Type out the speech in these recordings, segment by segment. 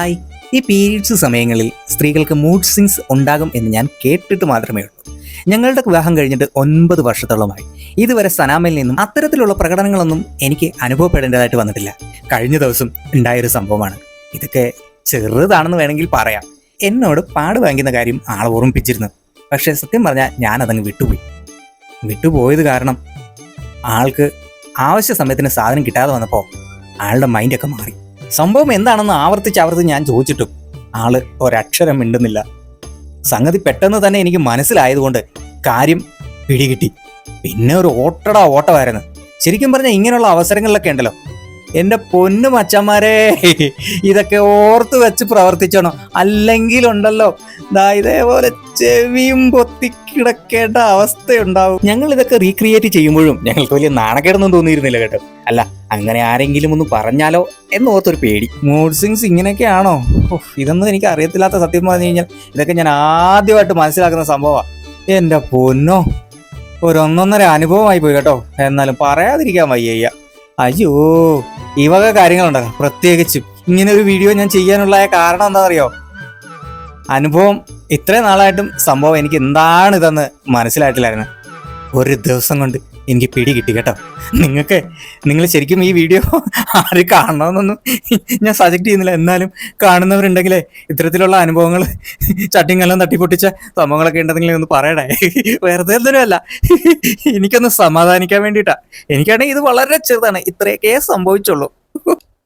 Hi ഈ periods സമയങ്ങളിൽ സ്ത്രീകൾക്ക് മൂഡ് സ്വിങ്സ് ഉണ്ടാകും എന്ന് ഞാൻ കേട്ടിട്ട് മാത്രമേ ഉള്ളൂ. ഞങ്ങളുടെ വിവാഹം കഴിഞ്ഞിട്ട് ഒൻപത് വർഷത്തോളമായി. ഇതുവരെ സനാമിൽ നിന്നും അത്തരത്തിലുള്ള പ്രകടനങ്ങളൊന്നും എനിക്ക് അനുഭവപ്പെടേണ്ടതായിട്ട് വന്നിട്ടില്ല. കഴിഞ്ഞ ദിവസം ഉണ്ടായൊരു സംഭവമാണ്. ഇതൊക്കെ ചെറുതാണെന്ന് വേണമെങ്കിൽ പറയാം. എന്നോട് പാട് വാങ്ങിക്കുന്ന കാര്യം ആൾ ഓർമ്മിപ്പിച്ചിരുന്നു. പക്ഷേ സത്യം പറഞ്ഞാൽ ഞാനതങ്ങ് വിട്ടുപോയി. വിട്ടുപോയത് കാരണം ആൾക്ക് ആവശ്യ സമയത്തിന് സാധനം കിട്ടാതെ വന്നപ്പോൾ ആളുടെ മൈൻഡൊക്കെ മാറി. സംഭവം എന്താണെന്ന് ആവർത്തിച്ച് ആവർത്തിച്ച് ഞാൻ ചോദിച്ചിട്ടും ആൾ ഒരക്ഷരം മിണ്ടുന്നില്ല. സംഗതി പെട്ടെന്ന് തന്നെ എനിക്ക് മനസ്സിലായതുകൊണ്ട് കാര്യം പിടികിട്ടി. പിന്നെ ഒരു ഓട്ടടാ ഓട്ടമായിരുന്നു. ശരിക്കും പറഞ്ഞാൽ ഇങ്ങനെയുള്ള അവസരങ്ങളിലൊക്കെ ഉണ്ടല്ലോ. എന്റെ പൊന്നു മച്ചന്മാരെ ഇതൊക്കെ ഓർത്ത് വെച്ച് പ്രവർത്തിച്ചോണം. അല്ലെങ്കിൽ ഉണ്ടല്ലോ ദാ ഇതേപോലെ ചെവിയും പൊത്തിക്കിടക്കേണ്ട അവസ്ഥയുണ്ടാവും. ഞങ്ങൾ ഇതൊക്കെ റീക്രിയേറ്റ് ചെയ്യുമ്പോഴും ഞങ്ങൾക്ക് വലിയ നാണക്കേടൊന്നും തോന്നിയിരുന്നില്ല കേട്ടോ. അല്ല അങ്ങനെ ആരെങ്കിലും ഒന്ന് പറഞ്ഞാലോ എന്ന് ഓർത്തൊരു പേടി. മൂഡ് സിങ്സ് ഇങ്ങനെയൊക്കെയാണോ? ഇതൊന്നും എനിക്ക് അറിയത്തില്ലാത്ത സത്യം പറഞ്ഞു കഴിഞ്ഞാൽ ഇതൊക്കെ ഞാൻ ആദ്യമായിട്ട് മനസ്സിലാക്കുന്ന സംഭവമാണ് എന്റെ പൊന്നോ ഒരു ഒന്നൊന്നര അനുഭവമായി പോയി കേട്ടോ. എന്നാലും പറയാതിരിക്കാൻ വയ്യ അയ്യോ ഈ വക കാര്യങ്ങളുണ്ടല്ലോ പ്രത്യേകിച്ചും ഇങ്ങനെ ഒരു വീഡിയോ ഞാൻ ചെയ്യാനുള്ള കാരണം എന്താണെന്നറിയോ? അനുഭവം ഇത്രയും നാളായിട്ടും സംഭവം എനിക്ക് എന്താണ് ഇതെന്ന് മനസ്സിലായിട്ടില്ലായിരുന്നു. ഒരു ദിവസം കൊണ്ട് എനിക്ക് പിടി കിട്ടി കേട്ടോ. നിങ്ങൾക്ക് നിങ്ങൾ ശരിക്കും ഈ വീഡിയോ ആര് കാണണമെന്നൊന്നും ഞാൻ സജക്ട് ചെയ്യുന്നില്ല. എന്നാലും കാണുന്നവരുണ്ടെങ്കിലേ ഇത്തരത്തിലുള്ള അനുഭവങ്ങൾ ചട്ടിങ്ങെല്ലാം തട്ടിപ്പൊട്ടിച്ച സംഭവങ്ങളൊക്കെ ഉണ്ടെങ്കിൽ ഒന്ന് പറയണേ. വെറുതെ എന്തിനുമല്ല. എനിക്കൊന്ന് സമാധാനിക്കാൻ വേണ്ടിയിട്ടാ. എനിക്കാണെങ്കിൽ ഇത് വളരെ ചെറുതാണ്. ഇത്രയൊക്കെ സംഭവിച്ചുള്ളൂ.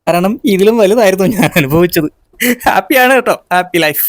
കാരണം ഇതിലും വലുതായിരുന്നു ഞാൻ അനുഭവിച്ചത്. ഹാപ്പിയാണ് കേട്ടോ. Happy life